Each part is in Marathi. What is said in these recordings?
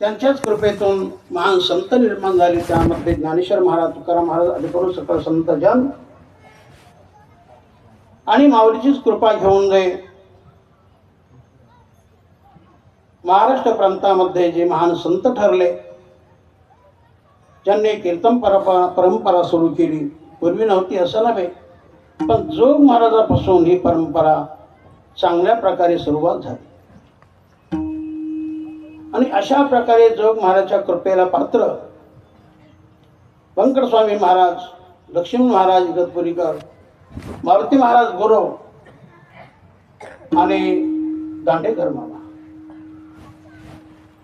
त्यांच्याच कृपेतून महान संत निर्माण झाले. त्यामध्ये ज्ञानेश्वर महाराज तुकाराम महाराज अधिकरून सकळ संत जन. आणि माऊलीचीच कृपा घेऊन जे महाराष्ट्र प्रांतामध्ये जे महान संत ठरले ज्यांनी कीर्तन परंपरा परंपरा सुरू केली. पूर्वी नव्हती असं नव्हे पण जोग महाराजापासून ही परंपरा चांगल्या प्रकारे सुरुवात झाली. आणि अशा प्रकारे जग महाराजच्या कृपेला पात्र व्यंकटस्वामी महाराज लक्ष्मी महाराज इगतपुरीकर मारुती महाराज गुरव आणि दांडेकर मामा.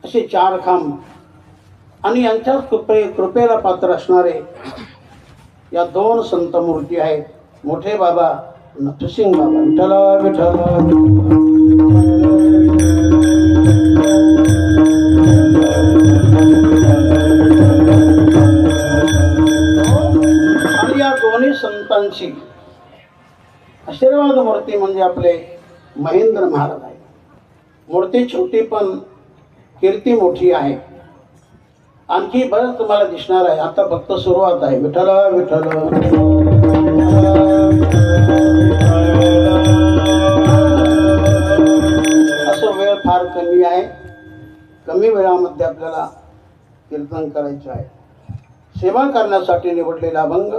असे चार खांब आणि यांच्याच कृपे कृपेला पात्र असणारे या दोन संत मूर्ती आहेत. मोठे बाबा नथसिंग बाबा. विठ्ठल विठ्ठल. संतांची आशीर्वाद मूर्ती म्हणजे आपले महेंद्र महाराज आहे मूर्ती छोटी पण कीर्ती मोठी आहे. आणखी बरंच तुम्हाला दिसणार आहे. आता फक्त सुरुवात आहे. विठ्ठल विठ्ठल. असं वेळ फार कमी आहे. कमी वेळामध्ये आपल्याला कीर्तन करायचं आहे. सेवा करण्यासाठी निवडलेला अभंग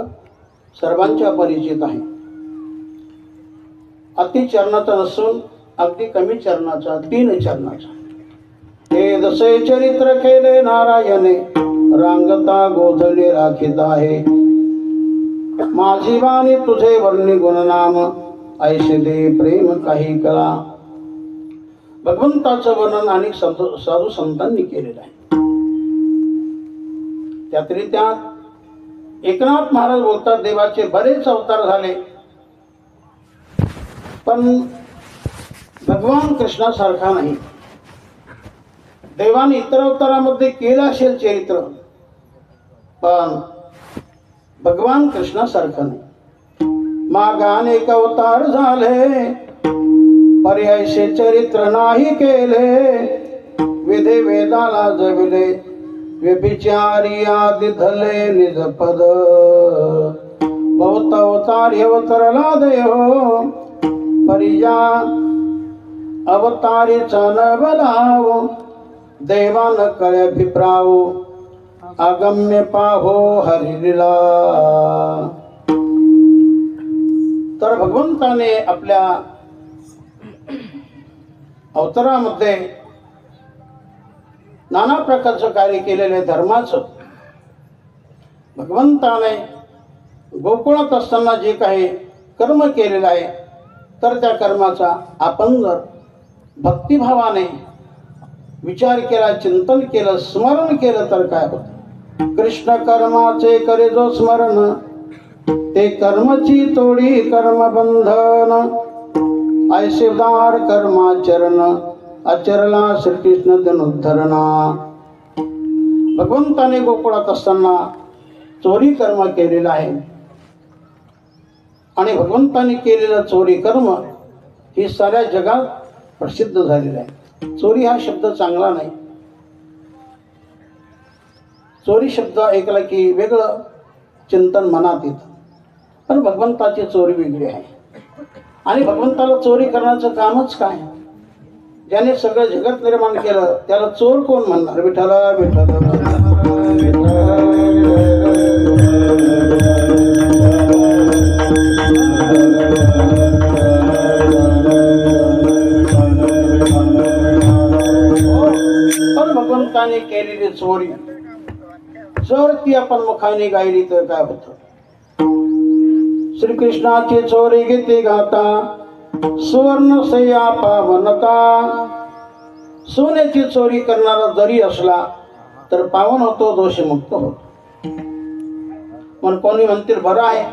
सर्वांच्या परिचित आहे. अति चरणाचा नसून अगदी कमी चरणाचा तीन चरणाचा. हे जसे चरित्र केले नारायणे रांगता गोधले राखीत आहे. माझी वाणी तुझे वर्णी गुणनाम ऐसे दे प्रेम काही करा. भगवंताचं वर्णन अनेक साधू संतांनी केलेलं आहे. त्यातरी त्यात एकनाथ महाराज बोलतात देवाचे बरेच अवतार झाले. पण भगवान कृष्णासारखा नाही. देवाने इतर अवतारामध्ये केलं असेल चरित्र पण भगवान कृष्णासारखा नाही. माग अनेक अवतार झाले पर्यायचे चरित्र नाही केले. विधे वेदाला जविले व्यभिचारी आदि धले निज पद। बहुत अवतार अवतरला देव हो। परिजा अवतारी चन बलाव देवान कळे अभिप्राव। अगम्य पाहो हरिलीला। तर भगवंताने आपल्या अवतारामध्ये नाना प्रकारचं कार्य केलेलं आहे धर्माचं. भगवंताने गोकुळात असताना जे काही कर्म केलेलं आहे तर त्या कर्माचा आपण जर भक्तिभावाने विचार केला चिंतन केलं स्मरण केलं तर काय होतं? कृष्ण कर्माचे करे जो स्मरण ते कर्मची तोडी कर्मबंधन. ऐशिवदार कर्माचरण आचरला श्रीकृष्ण धनुद्धरणा भगवंताने गोकुळात असताना चोरी कर्म केलेलं आहे. आणि भगवंताने केलेलं चोरी कर्म ही साऱ्या जगात प्रसिद्ध झालेलं आहे. चोरी हा शब्द चांगला नाही. चोरी शब्द ऐकला की वेगळं चिंतन मनात येतं. पण भगवंताची चोरी वेगळी आहे. आणि भगवंताला चोरी करण्याचं कामच काय? ज्याने सगळं जगत निर्माण केलं त्याला चोर कोण म्हणणार? विठाला पण भगवंताने केलेली चोरी. जर ती आपण मुखाने गायली तर काय होतं? श्रीकृष्णाची चोरी घेते गाता सुवर्ण सय्या पावनता सोन्याची चोरी करणारा जरी असला तर पावन होतो दोषमुक्त होतो. पण कोणी म्हणतील बरं आहे.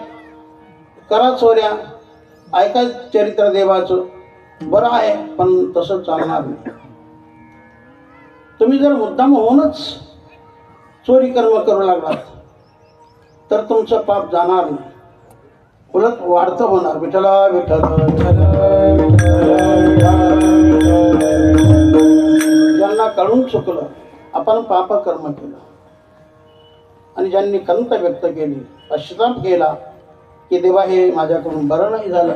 करा चोऱ्या. ऐका चरित्र देवाचं. बरं आहे पण तसं चालणार नाही. तुम्ही जर मुद्दाम होऊनच चोरी कर्म करू लागलात तर तुमचं पाप जाणार नाही. उलट वाढतं होणार. विठला विठल ज्यांना कळून चुकलं आपण पापकर्म केलं. आणि ज्यांनी खंत व्यक्त केली पश्चाताप केला की देवा हे माझ्याकडून बरं नाही झालं.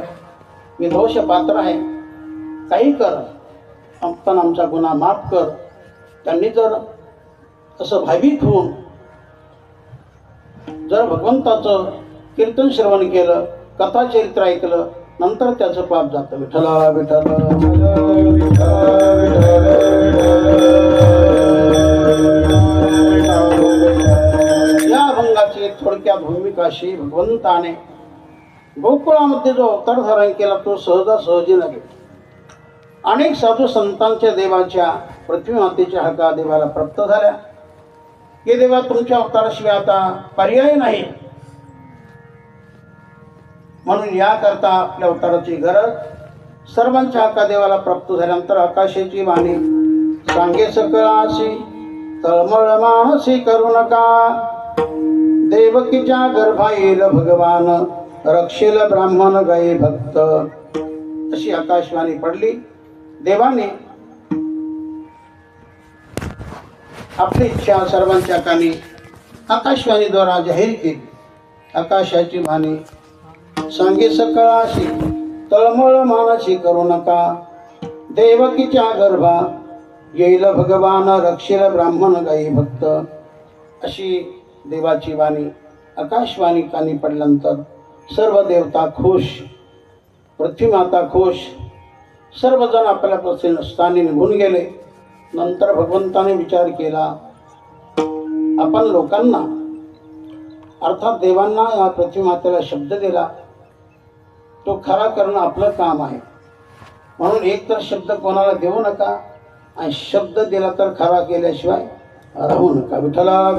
मी दोष पात्र आहे. काही कर. पण आमचा गुन्हा माफ कर. त्यांनी जर असं भावित होऊन जर भगवंताचं कीर्तन श्रवण केलं कथा चरित्र ऐकलं नंतर त्याचं पाप जातं विठ्ठला. विठ्ठल या अभंगाची थोडक्यात भूमिका अशी भगवंताने गोकुळामध्ये जो अवतार धारण केला तो सहजासहजी नव्हे. अनेक साधू संतांच्या देवाच्या पृथ्वी मातेच्या हका देवाला प्राप्त झाल्या. की देवा तुमच्या अवताराशिवाय आता पर्याय नाही. म्हणून याकरता आपल्या अवताराची गरज सर्वांच्या हक्का देवाला प्राप्त झाल्यानंतर आकाशाची वाणी सांगे सकळाशी तळमळ मानसी करू नका. देवकीच्या गर्भा येईल भगवान रक्षेल ब्राह्मण गाई भक्त. अशी आकाशवाणी पडली. देवाने आपली इच्छा सर्वांच्या कानी आकाशवाणीद्वारा जाहीर केली. आकाशाची वाणी सांगे सकळाशी तळमळ मानाशी करू नका. देवकीच्या गर्भा येईल भगवान रक्षील ब्राह्मण गाई भक्त. अशी देवाची वाणी आकाशवाणी कानी पडल्यानंतर सर्व देवता खुश पृथ्वीमाता खुश. सर्वजण आपल्यापासून स्थानी निघून गेले. नंतर भगवंताने विचार केला आपण लोकांना अर्थात देवांना या पृथ्वीमातेला शब्द दिला. तो खरा करणं आपलं काम आहे. म्हणून एक तर शब्द कोणाला देऊ नका आणि शब्द दिला तर खरा केल्याशिवाय राहू नका. विठला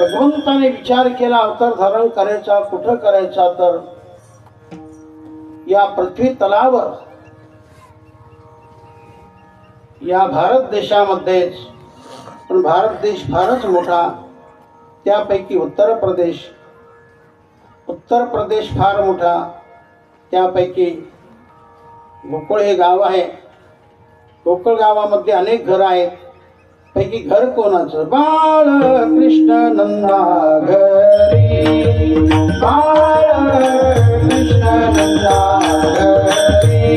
भगवंताने विचार केला अवतार धारण करायचा कुठं करायचा तर या पृथ्वी तलावर या भारत देशामध्येच पण भारत देश फारच मोठा त्यापैकी उत्तर प्रदेश उत्तर प्रदेश फार मोठा त्यापैकी गोकुळ हे गाव आहे. गोकुळ गावामध्ये अनेक घरं आहेत. पैकी घर कोणाचं? बाळ कृष्ण नंदा घरी बाळ कृष्ण नंदा घरी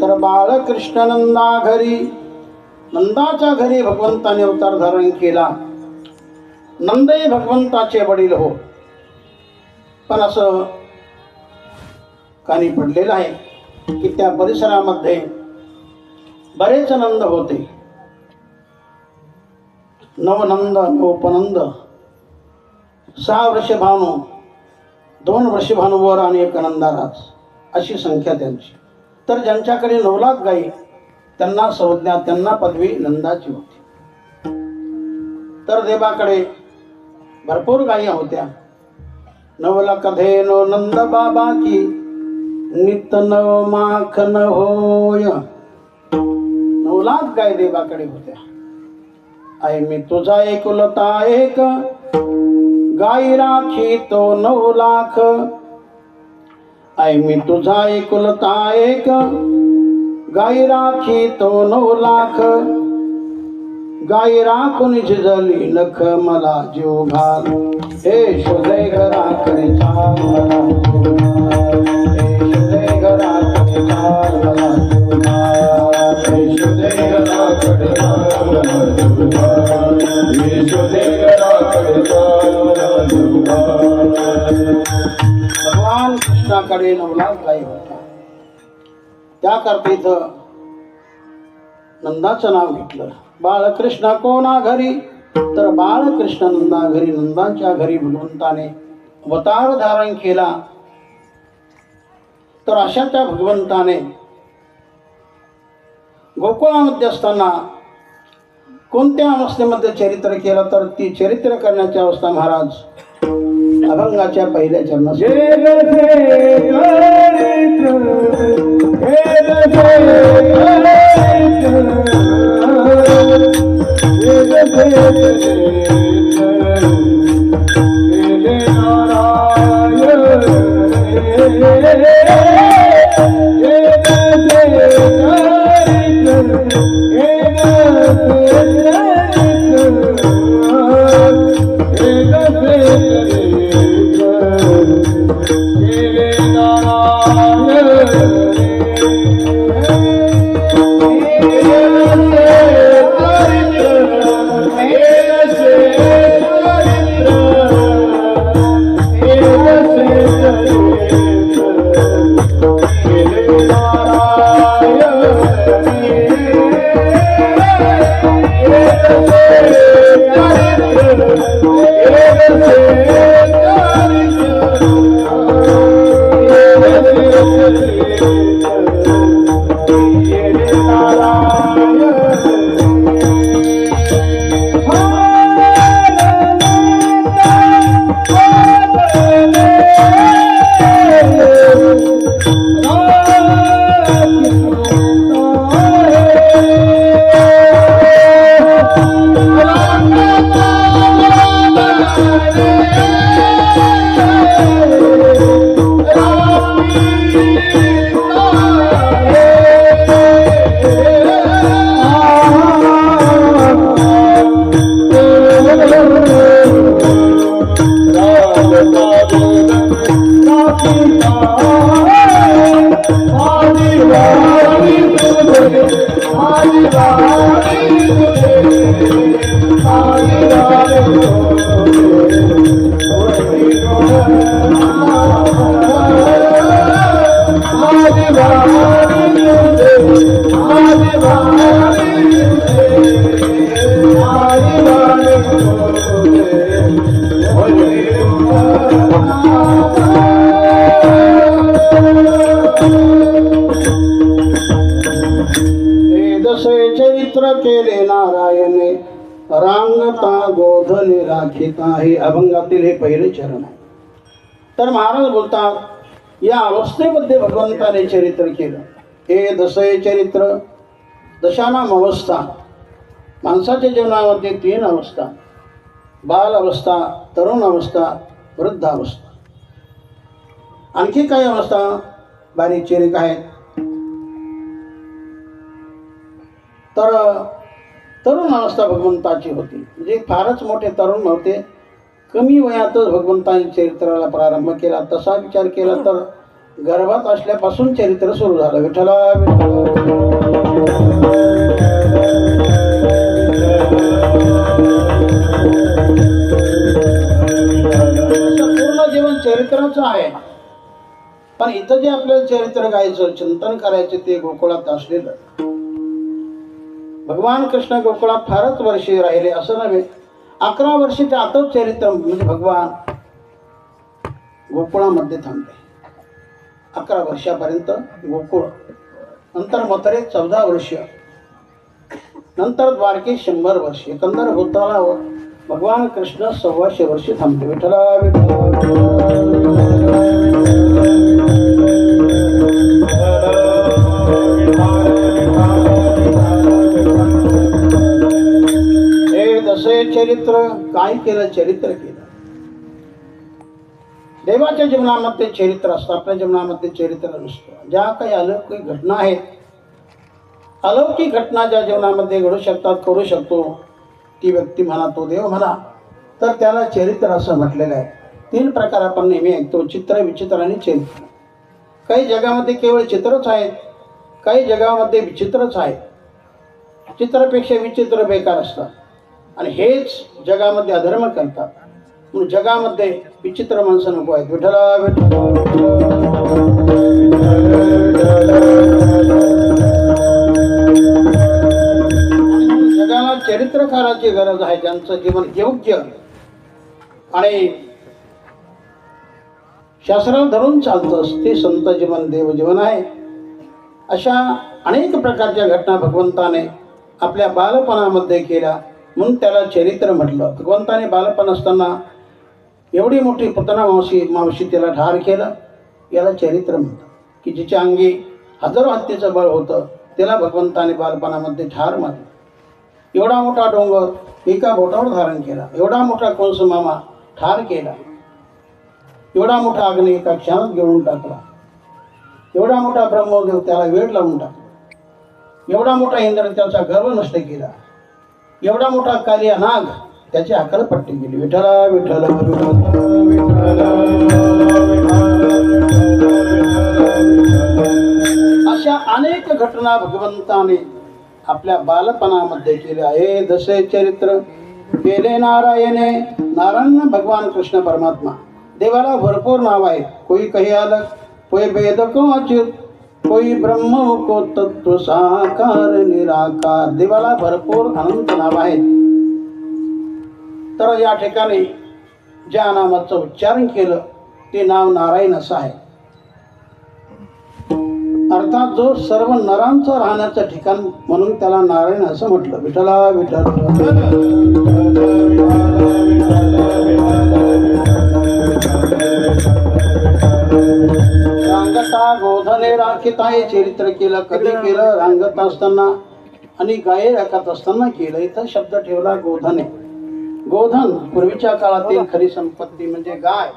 तर बाळकृष्ण नंदा घरी. नंदाच्या घरी भगवंताने अवतार धारण केला. नंद भगवंताचे वडील हो. पण असं कानी पडलेलं आहे की त्या परिसरामध्ये बरेच नंद होते. नवनंद नवोपनंद सहा वृषभानू दोन वृषभानुवर आणि एक नंदाराज अशी संख्या त्यांची. तर ज्यांच्याकडे नवलाख गाई त्यांना संज्ञा त्यांना पदवी नंदाची होती. तर देवाकडे भरपूर गायी होत्या. नवला कधेनो नंद बाबा की नित नव माखन होय. नऊ गाय देवाकडे होत्या? आई मी तुझा एकुलता एक. गाई राखी तो नऊ लाख. आई मी तुझा एकुलता एक. गाई राखी तो नऊ लाख. गाई राखून झिजली नख मला जीव घाल. हे शोधे घराकडे चाल कृष्णाकडे नवलाच गाई होता त्याकरता इथं नंदाचं नाव घेतलं. बाळकृष्ण कोणा घरी? तर बाळकृष्ण नंदा घरी नंदांच्या घरी भगवंताने अवतार धारण केला. तर अशा त्या भगवंताने गोकुळामध्ये असताना कोणत्या अवस्थेमध्ये चरित्र केलं? तर ती चरित्र करण्याची अवस्था महाराज अभंगाच्या पहिल्या चरणात हे चरित्र केले नारायणे रांगता गोधने राखिता हे अभंगातील हे पहिले चरण आहे. तर महाराज बोलतात या अवस्थेमध्ये भगवंताने चरित्र केलं. हे दसे चरित्र दशानाम अवस्था माणसाच्या जीवनामध्ये तीन अवस्था बाल अवस्था तरुण अवस्था वृद्धावस्था आणखी काही अवस्था बारीक चिरीक आहेत. तर तरुण अवस्था भगवंताची होती. म्हणजे फारच मोठे तरुण नव्हते कमी वयातच भगवंतांनी चरित्राला प्रारंभ केला. तसा विचार केला तर गर्भात असल्यापासून चरित्र सुरू झालं. विठ्ठला विठ्ठला. पूर्ण जीवन चरित्रच आहे पण इथं जे आपल्याला चरित्र गायचं चिंतन करायचं ते गोकुळात असलेलं. भगवान कृष्ण गोकुळात फारच वर्षे राहिले असं नव्हे. अकरा वर्षाच्या आतच चरित्र म्हणजे भगवान गोकुळामध्ये थांबले. अकरा वर्षापर्यंत गोकुळ. नंतर मतरे चौदा वर्ष. नंतर द्वारकेत शंभर वर्ष. एकंदर होताला भगवान कृष्ण सव्वाशे वर्षी थांबले. विठला हे दसे चरित्र काय केलं चरित्र केलं. देवाच्या जीवनामध्ये चरित्र असतं आपल्या जीवनामध्ये चरित्र नसतं. ज्या काही अलौकिक घटना आहेत अलौकिक घटना ज्या जीवनामध्ये घडू शकतात करू शकतो ती व्यक्ती म्हणा तो देव म्हणा तर त्याला चरित्र असं म्हटलेलं आहे. तीन प्रकार आपण नेहमी ऐकतो चित्र विचित्र आणि चरित्र काही जगामध्ये केवळ चित्रच आहेत काही जगामध्ये विचित्रच आहे चित्रापेक्षा विचित्र बेकार असतात. आणि हेच जगामध्ये अधर्म करतात. म्हणून जगामध्ये विचित्र माणसं नको आहेत. विठ्ठला विठ्ठला. चरित्रकाराची गरज आहे ज्यांचं जीवन योग्य आणि शास्त्राला धरून चालतं ते संत जीवन देव जीवन आहे. अशा अनेक प्रकारच्या घटना भगवंताने आपल्या बालपणामध्ये केल्या. म्हणून त्याला चरित्र म्हटलं. भगवंताने बालपण असताना एवढी मोठी पुतना मावशी मावशी त्याला ठार केलं. याला चरित्र म्हणतात. की जिच्या अंगी हजारो हत्येचं बळ होतं त्याला भगवंताने बालपणामध्ये ठार मारलं. एवढा मोठा डोंगर एका बोटावर धारण केला. एवढा मोठा कोणस मामा ठार केला. एवढा मोठा अग्नी एका क्षणात गिळून टाकला. एवढा मोठा ब्रह्मदेव त्याला वेळ लावून टाकला. एवढा मोठा इंद्र त्याचा गर्व नष्ट केला. एवढा मोठा कार्य नाग त्याची अकल पट्टी केली. विठ्ठला विठ्ठल अशा अनेक घटना भगवंताने आपल्या बालपणामध्ये केले आहे. जसे चरित्र केले नारायणे नारायण भगवान कृष्ण परमात्मा. देवाला भरपूर नाव आहे कोई कही अलग कोई वेद को अच्युत कोई ब्रह्म को तत्व साकार निराकार. देवाला भरपूर अनंत नाव आहेत. तर या ठिकाणी ज्या नामाचं उच्चारण केलं ते नाव नारायण असं आहे. अर्थात जो सर्व नरांचं राहण्याचं ठिकाण म्हणून त्याला नारायण असं म्हटलं. विठ्ठला विठ्ठल. रांगता गोधने राखिता हे चरित्र केलं. कधी केलं? रांगत असताना. आणि गाये राखत असताना केलं. इथं शब्द ठेवला गोधने. गोधन पूर्वीच्या काळातील खरी संपत्ती म्हणजे गाय.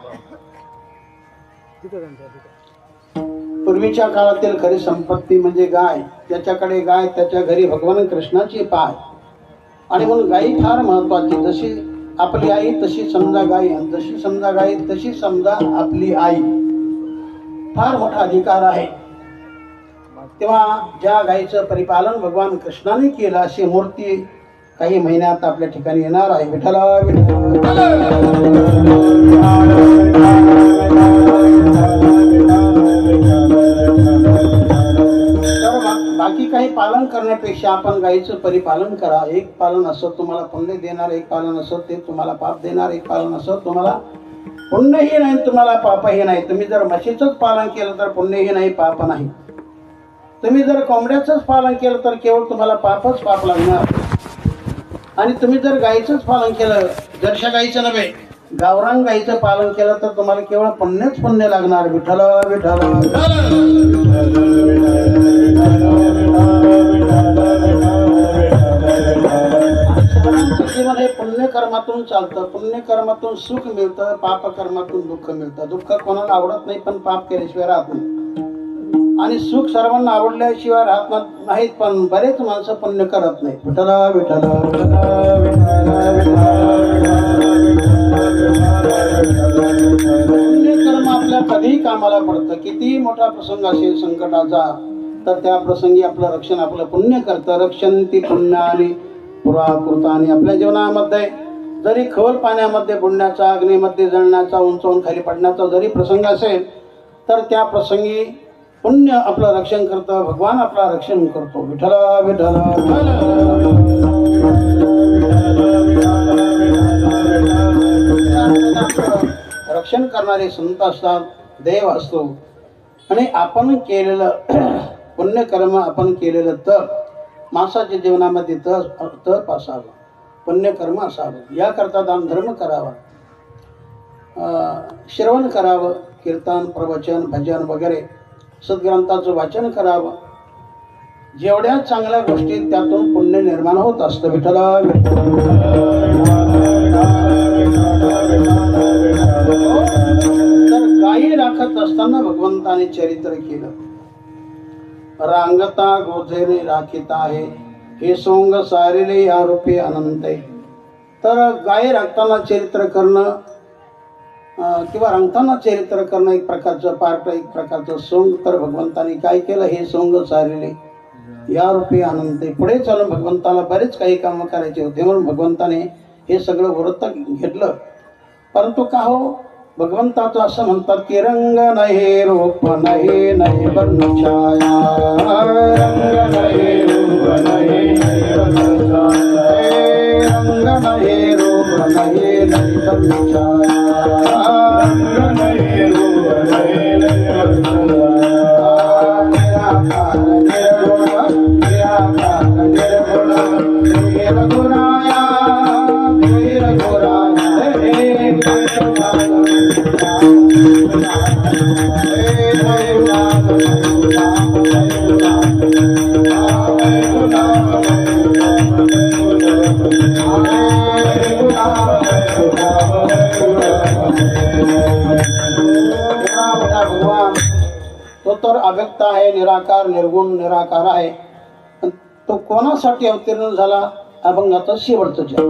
पूर्वीच्या काळातील खरी संपत्ती म्हणजे गाय. त्याच्याकडे गाय त्याच्या घरी भगवान कृष्णाची पाय. आणि म्हणून गायी फार महत्वाची. जशी आपली आई तशी समजा गाई. आणि जशी समजा गाई तशी समजा आपली आई. फार मोठा अधिकार आहे. तेव्हा ज्या गायीचं परिपालन भगवान कृष्णाने केलं अशी मूर्ती काही महिन्यात आपल्या ठिकाणी येणार आहे. विठ्ठला तर बाकी काही पालन करण्यापेक्षा आपण गायीचं परिपालन करा. एक पालन असं तुम्हाला पुण्य देणार एक पालन असं ते तुम्हाला पाप देणार एक पालन असं तुम्हाला पुण्यही नाही तुम्हाला पापही नाही. तुम्ही जर म्हशीचंच पालन केलं तर पुण्यही नाही पाप नाही. तुम्ही जर कोंबड्याचंच पालन केलं तर केवळ तुम्हाला पापच पाप लागणार. आणि तुम्ही जर गाईचंच पालन केलं जरशा गाईचं नव्हे गावरान गाईचं पालन केलं तर तुम्हाला केवळ पुण्यच पुण्य लागणार. विठ्ठल विठ्ठल. सर्वांचं जीवन हे पुण्यकर्मातून चालतं पुण्यकर्मातून सुख मिळतं पापकर्मातून दुःख मिळतं. दुःख कोणाला आवडत नाही पण पाप केल्याशिवाय राहत नाही. आणि सुख सर्वांना आवडल्याशिवाय राहत नाहीत पण बरेच माणसं पुण्य करत नाही विठ्ठला विठ्ठला पुण्यकर्म आपल्या कधीही कामाला पडतं. कितीही मोठा प्रसंग असेल संकटाचा तर त्या प्रसंगी आपलं रक्षण आपलं पुण्य करतं. रक्षण ती पुण्य आणि आणि आपल्या जीवनामध्ये जरी खवल पाण्यामध्ये बुडण्याचा अग्नीमध्ये जळण्याचा उंचावून खाली पडण्याचा जरी प्रसंग असेल तर त्या प्रसंगी पुण्य आपलं रक्षण करतं भगवान आपलं रक्षण करतो. विठ्ठला विठ्ठला. रक्षण करणारे संत असतात देव असतो. आणि आपण केलेलं पुण्यकर्म आपण केलेलं तर माणसाच्या जीवनामध्ये तप तप असावं पुण्यकर्म असावं. याकरता दान धर्म करावा. अं, श्रवण करावं कीर्तन प्रवचन भजन वगैरे. सद्ग्रंथाचं वाचन करावं. जेवढ्या चांगल्या गोष्टी त्यातून पुण्य निर्माण होत असतं. विठ्ठला तर गायी राखत असताना भगवंताने चरित्र केलं. रांगता गोझेने राखिता आहे. हे सोंग सारेले या रूपे अनंत आहे. तर गायी राखताना चरित्र करणं किंवा रंगताना चरित्र करणं एक प्रकारचं पार्ट एक प्रकारचं सोंग. तर भगवंताने काय केलं? हे सोंग सारेले या रूपी अनंत आहे. पुढे चालून भगवंताला बरेच काही कामं करायचे होते म्हणून भगवंताने हे सगळं व्रत घेतलं. परंतु का हो? भगवंताचं असं म्हणतात की रंग नाही रूप नाही नाही वर्ण छाया रंग नाही रूप नाही रंग नाही रूप नाही नाही वर्ण छाया. तो तर अव्यक्त आहे निराकार निर्गुण निराकार आहे. तो कोणासाठी अवतीर्ण झाला? अभंगाचा शेवटचं जग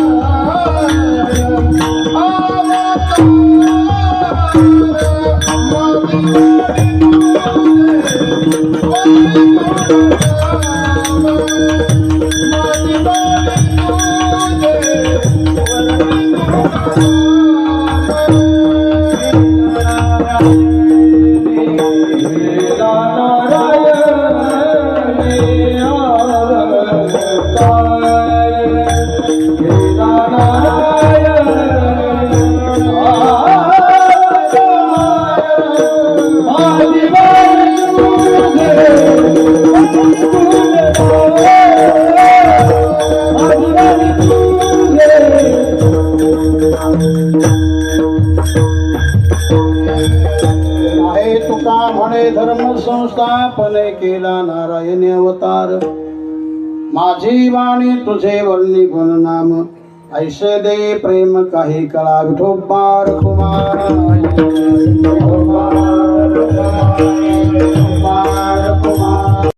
माझी वाणी तुझे वल्ली गुणनाम। ऐसे दे प्रेम काही कळा विठोबार कुमार। कुमार कुमार।